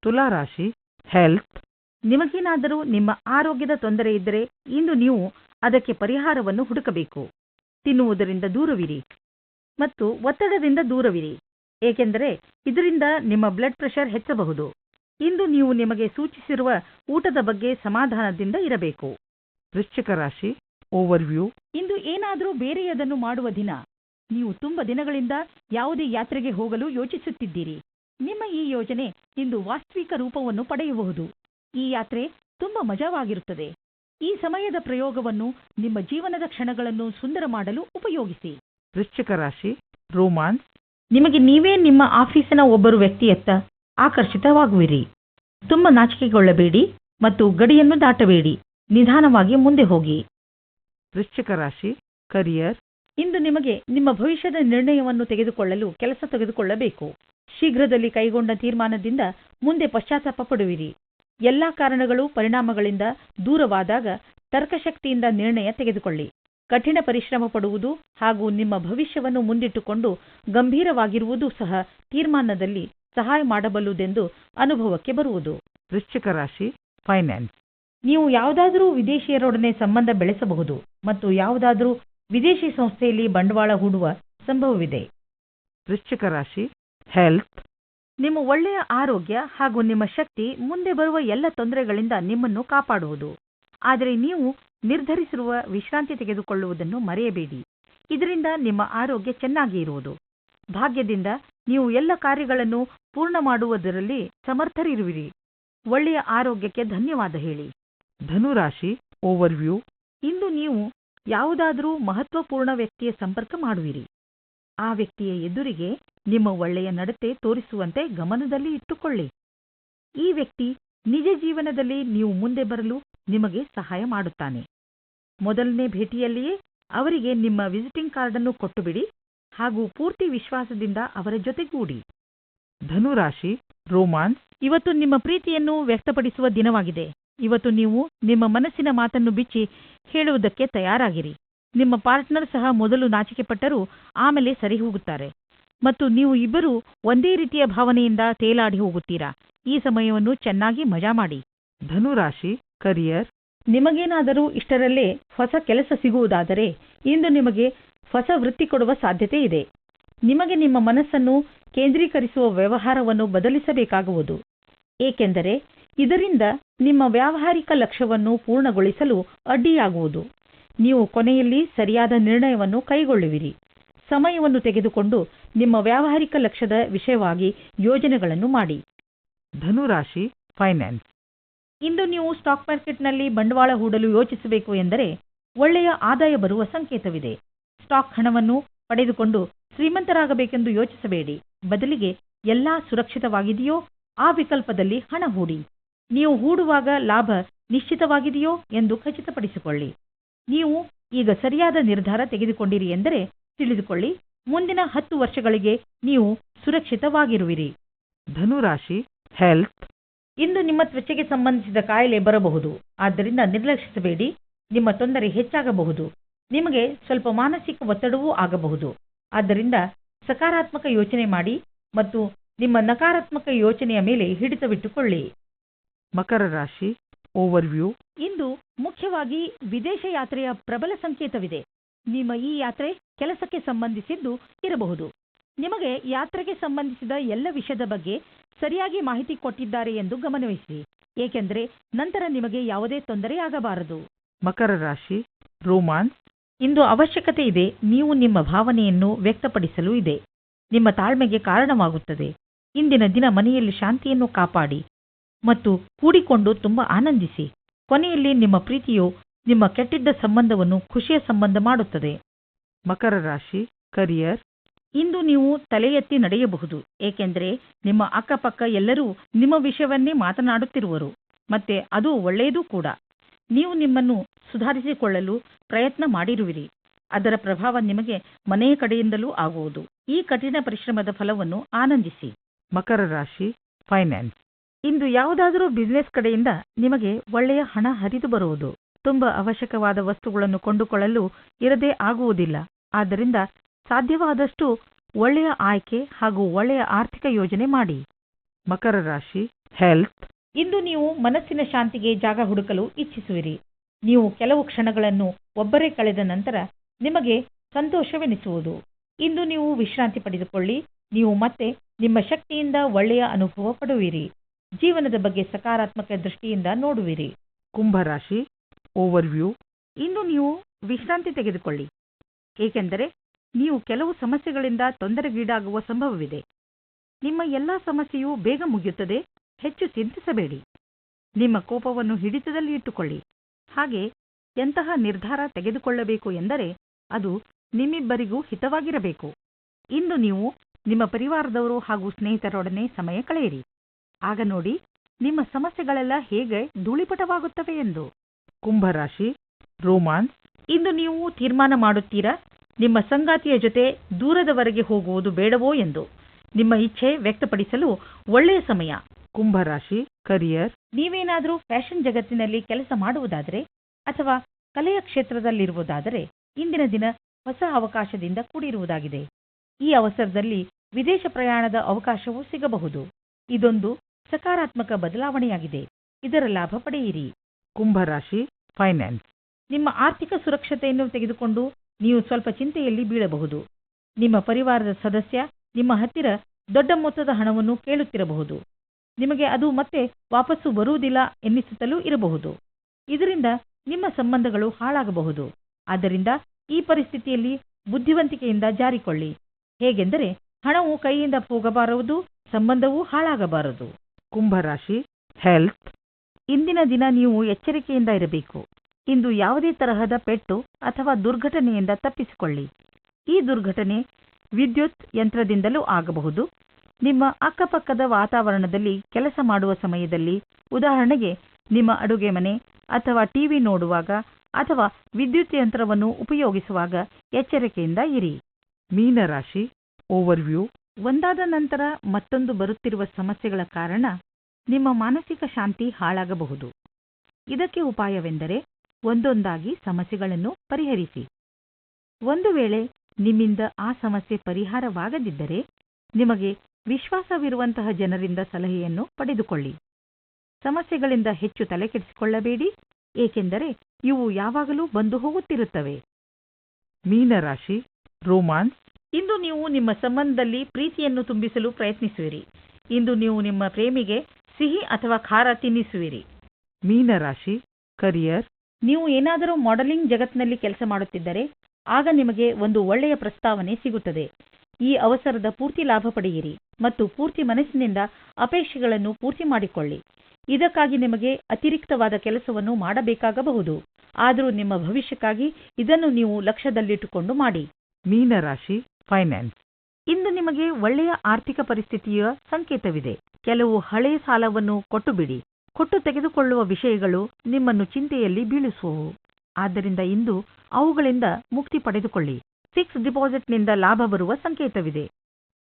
B: ತುಲಾರಾಶಿ ಹೆಲ್ತ್.
C: ನಿಮಗೇನಾದರೂ ನಿಮ್ಮ ಆರೋಗ್ಯದ ತೊಂದರೆ ಇದ್ದರೆ ಇಂದು ನೀವು ಅದಕ್ಕೆ ಪರಿಹಾರವನ್ನು ಹುಡುಕಬೇಕು. ತಿನ್ನುವುದರಿಂದ ದೂರವಿರಿ. ಮತ್ತು ಒತ್ತಡದಿಂದ ದೂರವಿರಿ ಏಕೆಂದರೆ ಇದರಿಂದ ನಿಮ್ಮ ಬ್ಲಡ್ ಪ್ರೆಷರ್ ಹೆಚ್ಚಬಹುದು. ಇಂದು ನೀವು ನಿಮಗೆ ಸೂಚಿಸಿರುವ ಊಟದ ಬಗ್ಗೆ ಸಮಾಧಾನದಿಂದ ಇರಬೇಕು.
B: ವೃಶ್ಚಿಕ ರಾಶಿ ಓವರ್ವ್ಯೂ
C: ಇಂದು ಏನಾದರೂ ಬೇರೆಯದನ್ನು ಮಾಡುವ ದಿನ. ನೀವು ತುಂಬ ದಿನಗಳಿಂದ ಯಾವುದೇ ಯಾತ್ರೆಗೆ ಹೋಗಲು ಯೋಚಿಸುತ್ತಿದ್ದೀರಿ. ನಿಮ್ಮ ಈ ಯೋಜನೆ ಇಂದು ವಾಸ್ತವಿಕ ರೂಪವನ್ನು ಪಡೆಯಬಹುದು. ಈ ಯಾತ್ರೆ ತುಂಬ ಮಜವಾಗಿರುತ್ತದೆ. ಈ ಸಮಯದ ಪ್ರಯೋಗವನ್ನು ನಿಮ್ಮ ಜೀವನದ ಕ್ಷಣಗಳನ್ನು ಸುಂದರ ಮಾಡಲು ಉಪಯೋಗಿಸಿ.
B: ವೃಶ್ಚಿಕ ರಾಶಿ, ರೋಮಾನ್ಸ್.
C: ನಿಮಗೆ ನೀವೇ ನಿಮ್ಮ ಆಫೀಸಿನ ಒಬ್ಬರು ವ್ಯಕ್ತಿಯತ್ತ ಆಕರ್ಷಿತವಾಗುವಿರಿ. ತುಂಬ ನಾಚಿಕೆಗೊಳ್ಳಬೇಡಿ ಮತ್ತು ಗಡಿಯನ್ನು ದಾಟಬೇಡಿ. ನಿಧಾನವಾಗಿ ಮುಂದೆ ಹೋಗಿ.
B: ವೃಶ್ಚಿಕ ರಾಶಿ ಕರಿಯರ್
C: ಇಂದು ನಿಮಗೆ ನಿಮ್ಮ ಭವಿಷ್ಯದ ನಿರ್ಣಯವನ್ನು ತೆಗೆದುಕೊಳ್ಳಲು ಕೆಲಸ ತೆಗೆದುಕೊಳ್ಳಬೇಕು. ಶೀಘ್ರದಲ್ಲಿ ಕೈಗೊಂಡ ತೀರ್ಮಾನದಿಂದ ಮುಂದೆ ಪಶ್ಚಾತ್ತಾಪ ಪಡುವಿರಿ. ಎಲ್ಲಾ ಕಾರಣಗಳು, ಪರಿಣಾಮಗಳಿಂದ ದೂರವಾದಾಗ ತರ್ಕಶಕ್ತಿಯಿಂದ ನಿರ್ಣಯ ತೆಗೆದುಕೊಳ್ಳಿ. ಕಠಿಣ ಪರಿಶ್ರಮ ಪಡುವುದು ಹಾಗೂ ನಿಮ್ಮ ಭವಿಷ್ಯವನ್ನು ಮುಂದಿಟ್ಟುಕೊಂಡು ಗಂಭೀರವಾಗಿರುವುದು ಸಹ ತೀರ್ಮಾನದಲ್ಲಿ ಸಹಾಯ ಮಾಡಬಲ್ಲುದೆಂದು ಅನುಭವಕ್ಕೆ ಬರುವುದು.
B: ವೃಶ್ಚಿಕ ರಾಶಿ ಫೈನಾನ್ಸ್
C: ನೀವು ಯಾವುದಾದರೂ ವಿದೇಶಿಯರೊಡನೆ ಸಂಬಂಧ ಬೆಳೆಸಬಹುದು ಮತ್ತು ಯಾವುದಾದರೂ ವಿದೇಶಿ ಸಂಸ್ಥೆಯಲ್ಲಿ ಬಂಡವಾಳ ಹೂಡುವ ಸಂಭವವಿದೆ.
B: ವೃಶ್ಚಿಕ ರಾಶಿ ಹೆಲ್ತ್
C: ನಿಮ್ಮ ಒಳ್ಳೆಯ ಆರೋಗ್ಯ ಹಾಗೂ ನಿಮ್ಮ ಶಕ್ತಿ ಮುಂದೆ ಬರುವ ಎಲ್ಲ ತೊಂದರೆಗಳಿಂದ ನಿಮ್ಮನ್ನು ಕಾಪಾಡುವುದು. ಆದರೆ ನೀವು ನಿರ್ಧರಿಸಿರುವ ವಿಶ್ರಾಂತಿ ತೆಗೆದುಕೊಳ್ಳುವುದನ್ನು ಮರೆಯಬೇಡಿ. ಇದರಿಂದ ನಿಮ್ಮ ಆರೋಗ್ಯ ಚೆನ್ನಾಗಿ ಇರುವುದು. ಭಾಗ್ಯದಿಂದ ನೀವು ಎಲ್ಲ ಕಾರ್ಯಗಳನ್ನು ಪೂರ್ಣ ಮಾಡುವುದರಲ್ಲಿ ಸಮರ್ಥರಿರುವಿರಿ. ಒಳ್ಳೆಯ ಆರೋಗ್ಯಕ್ಕೆ ಧನ್ಯವಾದ ಹೇಳಿ.
B: ಧನುರಾಶಿ ಓವರ್ವ್ಯೂ
C: ಇಂದು ನೀವು ಯಾವುದಾದರೂ ಮಹತ್ವಪೂರ್ಣ ವ್ಯಕ್ತಿಯ ಸಂಪರ್ಕ ಮಾಡುವಿರಿ. ಆ ವ್ಯಕ್ತಿಯ ಎದುರಿಗೆ ನಿಮ್ಮ ಒಳ್ಳೆಯ ನಡತೆ ತೋರಿಸುವಂತೆ ಗಮನದಲ್ಲಿ ಇಟ್ಟುಕೊಳ್ಳಿ. ಈ ವ್ಯಕ್ತಿ ನಿಜ ಜೀವನದಲ್ಲಿ ನೀವು ಮುಂದೆ ಬರಲು ನಿಮಗೆ ಸಹಾಯ ಮಾಡುತ್ತಾನೆ. ಮೊದಲನೇ ಭೇಟಿಯಲ್ಲಿಯೇ ಅವರಿಗೆ ನಿಮ್ಮ ವಿಸಿಟಿಂಗ್ ಕಾರ್ಡನ್ನು ಕೊಟ್ಟುಬಿಡಿ ಹಾಗೂ ಪೂರ್ತಿ ವಿಶ್ವಾಸದಿಂದ ಅವರ ಜೊತೆಗೂಡಿ.
B: ಧನುರಾಶಿ, ರೋಮಾನ್ಸ್,
C: ಇವತ್ತು ನಿಮ್ಮ ಪ್ರೀತಿಯನ್ನು ವ್ಯಕ್ತಪಡಿಸುವ ದಿನವಾಗಿದೆ. ಇವತ್ತು ನೀವು ನಿಮ್ಮ ಮನಸ್ಸಿನ ಮಾತನ್ನು ಬಿಚ್ಚಿ ಹೇಳುವುದಕ್ಕೆ ತಯಾರಾಗಿರಿ. ನಿಮ್ಮ ಪಾರ್ಟ್ನರ್ ಸಹ ಮೊದಲು ನಾಚಿಕೆಪಟ್ಟರೂ ಆಮೇಲೆ ಸರಿ ಹೋಗುತ್ತಾರೆ ಮತ್ತು ನೀವು ಇಬ್ಬರೂ ಒಂದೇ ರೀತಿಯ ಭಾವನೆಯಿಂದ ತೇಲಾಡಿ ಹೋಗುತ್ತೀರಾ. ಈ ಸಮಯವನ್ನು ಚೆನ್ನಾಗಿ ಮಜಾ ಮಾಡಿ.
B: ಧನುರಾಶಿ ಕರಿಯರ್
C: ನಿಮಗೇನಾದರೂ ಇಷ್ಟರಲ್ಲೇ ಹೊಸ ಕೆಲಸ ಸಿಗುವುದಾದರೆ ಇಂದು ನಿಮಗೆ ಹೊಸ ವೃತ್ತಿ ಕೊಡುವ ಸಾಧ್ಯತೆ ಇದೆ. ನಿಮಗೆ ನಿಮ್ಮ ಮನಸ್ಸನ್ನು ಕೇಂದ್ರೀಕರಿಸುವ ವ್ಯವಹಾರವನ್ನು ಬದಲಿಸಬೇಕಾಗುವುದು. ಏಕೆಂದರೆ ಇದರಿಂದ ನಿಮ್ಮ ವ್ಯಾವಹಾರಿಕ ಲಕ್ಷ್ಯವನ್ನು ಪೂರ್ಣಗೊಳಿಸಲು ಅಡ್ಡಿಯಾಗುವುದು. ನೀವು ಕೊನೆಯಲ್ಲಿ ಸರಿಯಾದ ನಿರ್ಣಯವನ್ನು ಕೈಗೊಳ್ಳುವಿರಿ. ಸಮಯವನ್ನು ತೆಗೆದುಕೊಂಡು ನಿಮ್ಮ ವ್ಯಾವಹಾರಿಕ ಲಕ್ಷ್ಯದ ವಿಷಯವಾಗಿ ಯೋಜನೆಗಳನ್ನು ಮಾಡಿ.
B: ಧನುರಾಶಿ ಫೈನಾನ್ಸ್
C: ಇಂದು ನೀವು ಸ್ಟಾಕ್ ಮಾರ್ಕೆಟ್ನಲ್ಲಿ ಬಂಡವಾಳ ಹೂಡಲು ಯೋಚಿಸಬೇಕು ಎಂದರೆ ಒಳ್ಳೆಯ ಆದಾಯ ಬರುವ ಸಂಕೇತವಿದೆ. ಸ್ಟಾಕ್ ಹಣವನ್ನು ಪಡೆದುಕೊಂಡು ಶ್ರೀಮಂತರಾಗಬೇಕೆಂದು ಯೋಚಿಸಬೇಡಿ. ಬದಲಿಗೆ ಎಲ್ಲಾ ಸುರಕ್ಷಿತವಾಗಿದೆಯೋ ಆ ವಿಕಲ್ಪದಲ್ಲಿ ಹಣ ಹೂಡಿ. ನೀವು ಹೂಡುವಾಗ ಲಾಭ ನಿಶ್ಚಿತವಾಗಿದೆಯೋ ಎಂದು ಖಚಿತಪಡಿಸಿಕೊಳ್ಳಿ. ನೀವು ಈಗ ಸರಿಯಾದ ನಿರ್ಧಾರ ತೆಗೆದುಕೊಂಡಿರಿ ಎಂದರೆ ತಿಳಿದುಕೊಳ್ಳಿ, ಮುಂದಿನ ಹತ್ತು ವರ್ಷಗಳಿಗೆ ನೀವು ಸುರಕ್ಷಿತವಾಗಿರುವಿರಿ.
B: ಧನುರಾಶಿ ಹೆಲ್ತ್
C: ಇಂದು ನಿಮ್ಮ ತ್ವಚೆಗೆ ಸಂಬಂಧಿಸಿದ ಕಾಯಿಲೆ ಬರಬಹುದು. ಆದ್ದರಿಂದ ನಿರ್ಲಕ್ಷಿಸಬೇಡಿ. ನಿಮ್ಮ ತೊಂದರೆ ಹೆಚ್ಚಾಗಬಹುದು. ನಿಮಗೆ ಸ್ವಲ್ಪ ಮಾನಸಿಕ ಒತ್ತಡವೂ ಆಗಬಹುದು. ಆದ್ದರಿಂದ ಸಕಾರಾತ್ಮಕ ಯೋಚನೆ ಮಾಡಿ ಮತ್ತು ನಿಮ್ಮ ನಕಾರಾತ್ಮಕ ಯೋಚನೆಯ ಮೇಲೆ ಹಿಡಿತವಿಟ್ಟುಕೊಳ್ಳಿ.
B: ಮಕರ ರಾಶಿ ಓವರ್ವ್ಯೂ
C: ಇಂದು ಮುಖ್ಯವಾಗಿ ವಿದೇಶ ಯಾತ್ರೆಯ ಪ್ರಬಲ ಸಂಕೇತವಿದೆ. ನಿಮ್ಮ ಈ ಯಾತ್ರೆ ಕೆಲಸಕ್ಕೆ ಸಂಬಂಧಿಸಿದ್ದು ಇರಬಹುದು. ನಿಮಗೆ ಯಾತ್ರೆಗೆ ಸಂಬಂಧಿಸಿದ ಎಲ್ಲ ವಿಷಯದ ಬಗ್ಗೆ ಸರಿಯಾಗಿ ಮಾಹಿತಿ ಕೊಟ್ಟಿದ್ದಾರೆ ಎಂದು ಗಮನವಿಸಿ ಏಕೆಂದರೆ ನಂತರ ನಿಮಗೆ ಯಾವುದೇ ತೊಂದರೆಯಾಗಬಾರದು
B: ಮಕರ ರಾಶಿ ರೋಮಾನ್ಸ್
C: ಇಂದು ಅವಶ್ಯಕತೆ ಇದೆ. ನೀವು ನಿಮ್ಮ ಭಾವನೆಯನ್ನು ವ್ಯಕ್ತಪಡಿಸಲು ಇದೆ. ನಿಮ್ಮ ತಾಳ್ಮೆಗೆ ಕಾರಣವಾಗುತ್ತದೆ. ಇಂದಿನ ದಿನ ಮನೆಯಲ್ಲಿ ಶಾಂತಿಯನ್ನು ಕಾಪಾಡಿ. ಮತ್ತು ಕೂಡಿಕೊಂಡು ತುಂಬಾ ಆನಂದಿಸಿ. ಕೊನೆಯಲ್ಲಿ ನಿಮ್ಮ ಪ್ರೀತಿಯು ನಿಮ್ಮ ಕೆಟ್ಟಿದ್ದ ಸಂಬಂಧವನ್ನು ಖುಷಿಯ ಸಂಬಂಧ ಮಾಡುತ್ತದೆ.
B: ಮಕರ ರಾಶಿ ಕರಿಯರ್
C: ಇಂದು ನೀವು ತಲೆ ಎತ್ತಿ ನಡೆಯಬಹುದು ಏಕೆಂದರೆ ನಿಮ್ಮ ಅಕ್ಕಪಕ್ಕ ಎಲ್ಲರೂ ನಿಮ್ಮ ವಿಷಯವನ್ನೇ ಮಾತನಾಡುತ್ತಿರುವರು ಮತ್ತೆ ಅದು ಒಳ್ಳೆಯದೂ ಕೂಡ. ನೀವು ನಿಮ್ಮನ್ನು ಸುಧಾರಿಸಿಕೊಳ್ಳಲು ಪ್ರಯತ್ನ ಮಾಡಿರುವಿರಿ. ಅದರ ಪ್ರಭಾವ ನಿಮಗೆ ಮನೆಯ ಕಡೆಯಿಂದಲೂ ಆಗುವುದು. ಈ ಕಠಿಣ ಪರಿಶ್ರಮದ ಫಲವನ್ನು ಆನಂದಿಸಿ.
B: ಮಕರ ರಾಶಿ ಫೈನಾನ್ಸ್.
C: ಇಂದು ಯಾವುದಾದರೂ ಬಿಸಿನೆಸ್ ಕಡೆಯಿಂದ ನಿಮಗೆ ಒಳ್ಳೆಯ ಹಣ ಹರಿದು ಬರುವುದು. ತುಂಬಾ ಅವಶ್ಯಕವಾದ ವಸ್ತುಗಳನ್ನು ಕೊಂಡುಕೊಳ್ಳಲು ಇರದೇ ಆಗುವುದಿಲ್ಲ. ಆದ್ದರಿಂದ ಸಾಧ್ಯವಾದಷ್ಟು ಒಳ್ಳೆಯ ಆಯ್ಕೆ ಹಾಗೂ ಒಳ್ಳೆಯ ಆರ್ಥಿಕ ಯೋಜನೆ ಮಾಡಿ.
B: ಮಕರ ರಾಶಿ ಹೆಲ್ತ್
C: ಇಂದು ನೀವು ಮನಸ್ಸಿನ ಶಾಂತಿಗೆ ಜಾಗ ಹುಡುಕಲು ಇಚ್ಛಿಸುವಿರಿ. ನೀವು ಕೆಲವು ಕ್ಷಣಗಳನ್ನು ಒಬ್ಬರೇ ಕಳೆದ ನಂತರ ನಿಮಗೆ ಸಂತೋಷವೆನಿಸುವುದು. ಇಂದು ನೀವು ವಿಶ್ರಾಂತಿ ಪಡೆದುಕೊಳ್ಳಿ. ನೀವು ಮತ್ತೆ ನಿಮ್ಮ ಶಕ್ತಿಯಿಂದ ಒಳ್ಳೆಯ ಅನುಭವ ಪಡುವಿರಿ. ಜೀವನದ ಬಗ್ಗೆ ಸಕಾರಾತ್ಮಕ ದೃಷ್ಟಿಯಿಂದ ನೋಡುವಿರಿ.
B: ಕುಂಭರಾಶಿ ಓವರ್ವ್ಯೂ
C: ಇಂದು ನೀವು ವಿಶ್ರಾಂತಿ ತೆಗೆದುಕೊಳ್ಳಿ. ಏಕೆಂದರೆ ನೀವು ಕೆಲವು ಸಮಸ್ಯೆಗಳಿಂದ ತೊಂದರೆಗೀಡಾಗುವ ಸಂಭವವಿದೆ. ನಿಮ್ಮ ಎಲ್ಲಾ ಸಮಸ್ಯೆಯೂ ಬೇಗ ಮುಗಿಯುತ್ತದೆ. ಹೆಚ್ಚು ಚಿಂತಿಸಬೇಡಿ. ನಿಮ್ಮ ಕೋಪವನ್ನು ಹಿಡಿತದಲ್ಲಿ ಇಟ್ಟುಕೊಳ್ಳಿ. ಹಾಗೆ ಎಂತಹ ನಿರ್ಧಾರ ತೆಗೆದುಕೊಳ್ಳಬೇಕು ಎಂದರೆ ಅದು ನಿಮ್ಮಿಬ್ಬರಿಗೂ ಹಿತವಾಗಿರಬೇಕು. ಇಂದು ನೀವು ನಿಮ್ಮ ಪರಿವಾರದವರು ಹಾಗೂ ಸ್ನೇಹಿತರೊಡನೆ ಸಮಯ ಕಳೆಯಿರಿ. ಆಗ ನೋಡಿ ನಿಮ್ಮ ಸಮಸ್ಯೆಗಳೆಲ್ಲ ಹೇಗೆ ಧೂಳಿಪಟವಾಗುತ್ತವೆ ಎಂದು.
B: ಕುಂಭರಾಶಿ ರೋಮಾನ್ಸ್.
C: ಇಂದು ನೀವು ತೀರ್ಮಾನ ಮಾಡುತ್ತೀರಾ? ನಿಮ್ಮ ಸಂಗಾತಿಯ ಜೊತೆ ದೂರದವರೆಗೆ ಹೋಗುವುದು ಬೇಡವೋ ಎಂದು ನಿಮ್ಮ ಇಚ್ಛೆ ವ್ಯಕ್ತಪಡಿಸಲು ಒಳ್ಳೆಯ ಸಮಯ.
B: ಕುಂಭರಾಶಿ ಕರಿಯರ್
C: ನೀವೇನಾದರೂ ಫ್ಯಾಷನ್ ಜಗತ್ತಿನಲ್ಲಿ ಕೆಲಸ ಮಾಡುವುದಾದರೆ ಅಥವಾ ಕಲೆಯ ಕ್ಷೇತ್ರದಲ್ಲಿರುವುದಾದರೆ ಇಂದಿನ ದಿನ ಹೊಸ ಅವಕಾಶದಿಂದ ಕೂಡಿರುವುದಾಗಿದೆ. ಈ ಅವಸರದಲ್ಲಿ ವಿದೇಶ ಪ್ರಯಾಣದ ಅವಕಾಶವೂ ಸಿಗಬಹುದು. ಇದೊಂದು ಸಕಾರಾತ್ಮಕ ಬದಲಾವಣೆಯಾಗಿದೆ. ಇದರ ಲಾಭ ಪಡೆಯಿರಿ.
B: ಕುಂಭರಾಶಿ ಫೈನಾನ್ಸ್
C: ನಿಮ್ಮ ಆರ್ಥಿಕ ಸುರಕ್ಷತೆಯನ್ನು ತೆಗೆದುಕೊಂಡು ನೀವು ಸ್ವಲ್ಪ ಚಿಂತೆಯಲ್ಲಿ ಬೀಳಬಹುದು. ನಿಮ್ಮ ಪರಿವಾರದ ಸದಸ್ಯ ನಿಮ್ಮ ಹತ್ತಿರ ದೊಡ್ಡ ಮೊತ್ತದ ಹಣವನ್ನು ಕೇಳುತ್ತಿರಬಹುದು. ನಿಮಗೆ ಅದು ಮತ್ತೆ ವಾಪಸ್ಸು ಬರುವುದಿಲ್ಲ ಎನ್ನಿಸುತ್ತಲೂ ಇರಬಹುದು. ಇದರಿಂದ ನಿಮ್ಮ ಸಂಬಂಧಗಳು ಹಾಳಾಗಬಹುದು. ಆದ್ದರಿಂದ ಈ ಪರಿಸ್ಥಿತಿಯಲ್ಲಿ ಬುದ್ಧಿವಂತಿಕೆಯಿಂದ ಜಾರಿಕೊಳ್ಳಿ. ಹೇಗೆಂದರೆ ಹಣವು ಕೈಯಿಂದ ಹೋಗಬಾರದು ಸಂಬಂಧವೂ ಹಾಳಾಗಬಾರದು.
B: ಕುಂಭರಾಶಿ ಹೆಲ್ತ್
C: ಇಂದಿನ ದಿನ ನೀವು ಎಚ್ಚರಿಕೆಯಿಂದ ಇರಬೇಕು. ಇಂದು ಯಾವುದೇ ತರಹದ ಪೆಟ್ಟು ಅಥವಾ ದುರ್ಘಟನೆಯಿಂದ ತಪ್ಪಿಸಿಕೊಳ್ಳಿ. ಈ ದುರ್ಘಟನೆ ವಿದ್ಯುತ್ ಯಂತ್ರದಿಂದಲೂ ಆಗಬಹುದು. ನಿಮ್ಮ ಅಕ್ಕಪಕ್ಕದ ವಾತಾವರಣದಲ್ಲಿ ಕೆಲಸ ಮಾಡುವ ಸಮಯದಲ್ಲಿ ಉದಾಹರಣೆಗೆ ನಿಮ್ಮ ಅಡುಗೆ ಮನೆ ಅಥವಾ ಟಿವಿ ನೋಡುವಾಗ ಅಥವಾ ವಿದ್ಯುತ್ ಯಂತ್ರವನ್ನು ಉಪಯೋಗಿಸುವಾಗ ಎಚ್ಚರಿಕೆಯಿಂದ ಇರಿ.
B: ಮೀನರಾಶಿ ಓವರ್ವ್ಯೂ
C: ಒಂದಾದ ನಂತರ ಮತ್ತೊಂದು ಬರುತ್ತಿರುವ ಸಮಸ್ಯೆಗಳ ಕಾರಣ ನಿಮ್ಮ ಮಾನಸಿಕ ಶಾಂತಿ ಹಾಳಾಗಬಹುದು. ಇದಕ್ಕೆ ಉಪಾಯವೆಂದರೆ ಒಂದೊಂದಾಗಿ ಸಮಸ್ಯೆಗಳನ್ನು ಪರಿಹರಿಸಿ. ಒಂದು ವೇಳೆ ನಿಮ್ಮಿಂದ ಆ ಸಮಸ್ಯೆ ಪರಿಹಾರವಾಗದಿದ್ದರೆ ನಿಮಗೆ ವಿಶ್ವಾಸವಿರುವಂತಹ ಜನರಿಂದ ಸಲಹೆಯನ್ನು ಪಡೆದುಕೊಳ್ಳಿ. ಸಮಸ್ಯೆಗಳಿಂದ ಹೆಚ್ಚು ತಲೆಕೆಡಿಸಿಕೊಳ್ಳಬೇಡಿ ಏಕೆಂದರೆ ಇವು ಯಾವಾಗಲೂ ಬಂದು ಹೋಗುತ್ತಿರುತ್ತವೆ.
B: ಮೀನರಾಶಿ ರೋಮಾನ್ಸ್.
C: ಇಂದು ನೀವು ನಿಮ್ಮ ಸಂಬಂಧದಲ್ಲಿ ಪ್ರೀತಿಯನ್ನು ತುಂಬಿಸಲು ಪ್ರಯತ್ನಿಸುವಿರಿ. ಇಂದು ನೀವು ನಿಮ್ಮ ಪ್ರೇಮಿಗೆ ಸಿಹಿ ಅಥವಾ ಖಾರ ತಿನ್ನಿಸುವಿರಿ.
B: ಮೀನರಾಶಿ ಕರಿಯರ್.
C: ನೀವು ಏನಾದರೂ ಮಾಡೆಲಿಂಗ್ ಜಗತ್ತಿನಲ್ಲಿ ಕೆಲಸ ಮಾಡುತ್ತಿದ್ದರೆ ಆಗ ನಿಮಗೆ ಒಂದು ಒಳ್ಳೆಯ ಪ್ರಸ್ತಾವನೆ ಸಿಗುತ್ತದೆ. ಈ ಅವಸರದ ಪೂರ್ತಿ ಲಾಭ ಪಡೆಯಿರಿ ಮತ್ತು ಪೂರ್ತಿ ಮನಸ್ಸಿನಿಂದ ಅಪೇಕ್ಷೆಗಳನ್ನು ಪೂರ್ತಿ ಮಾಡಿಕೊಳ್ಳಿ. ಇದಕ್ಕಾಗಿ ನಿಮಗೆ ಅತಿರಿಕ್ತವಾದ ಕೆಲಸವನ್ನು ಮಾಡಬೇಕಾಗಬಹುದು. ಆದರೂ ನಿಮ್ಮ ಭವಿಷ್ಯಕ್ಕಾಗಿ ಇದನ್ನು ನೀವು ಲಕ್ಷ್ಯದಲ್ಲಿಟ್ಟುಕೊಂಡು ಮಾಡಿ.
B: ಮೀನರಾಶಿ, ಫೈನಾನ್ಸ್.
C: ಇಂದು ನಿಮಗೆ ಒಳ್ಳೆಯ ಆರ್ಥಿಕ ಪರಿಸ್ಥಿತಿಯ ಸಂಕೇತವಿದೆ. ಕೆಲವು ಹಳೆಯ ಸಾಲವನ್ನು ಕೊಟ್ಟು ಬಿಡಿ ಕೊಟ್ಟು ತೆಗೆದುಕೊಳ್ಳುವ ವಿಷಯಗಳು ನಿಮ್ಮನ್ನು ಚಿಂತೆಯಲ್ಲಿ ಬೀಳಿಸುವವು. ಆದ್ದರಿಂದ ಇಂದು ಅವುಗಳಿಂದ ಮುಕ್ತಿ ಪಡೆದುಕೊಳ್ಳಿ. ಫಿಕ್ಸ್ ಡಿಪಾಸಿಟ್ನಿಂದ ಲಾಭ ಬರುವ ಸಂಕೇತವಿದೆ.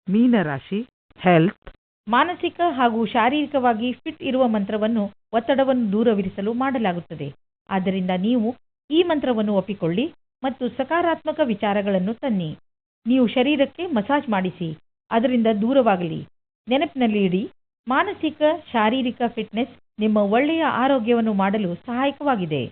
B: ಮೀನರಾಶಿ ಹೆಲ್ತ್
C: ಮಾನಸಿಕ ಹಾಗೂ ಶಾರೀರಿಕವಾಗಿ ಫಿಟ್ ಇರುವ ಮಂತ್ರವನ್ನು ಒತ್ತಡವನ್ನು ದೂರವಿರಿಸಲು ಮಾಡಲಾಗುತ್ತದೆ. ಆದ್ದರಿಂದ ನೀವು ಈ ಮಂತ್ರವನ್ನು ಒಪ್ಪಿಕೊಳ್ಳಿ ಮತ್ತು ಸಕಾರಾತ್ಮಕ ವಿಚಾರಗಳನ್ನು ತನ್ನಿ. ನೀವು ಶರೀರಕ್ಕೆ ಮಸಾಜ್ ಮಾಡಿಸಿ ಅದರಿಂದ ದೂರವಾಗಲಿ. ನೆನಪಿನಲ್ಲಿ ಇಡಿ ಮಾನಸಿಕ ಶಾರೀರಿಕ ಫಿಟ್ನೆಸ್ ನಿಮ್ಮ ಒಳ್ಳೆಯ ಆರೋಗ್ಯವನ್ನು ಮಾಡಲು ಸಹಾಯಕವಾಗಿದೆ.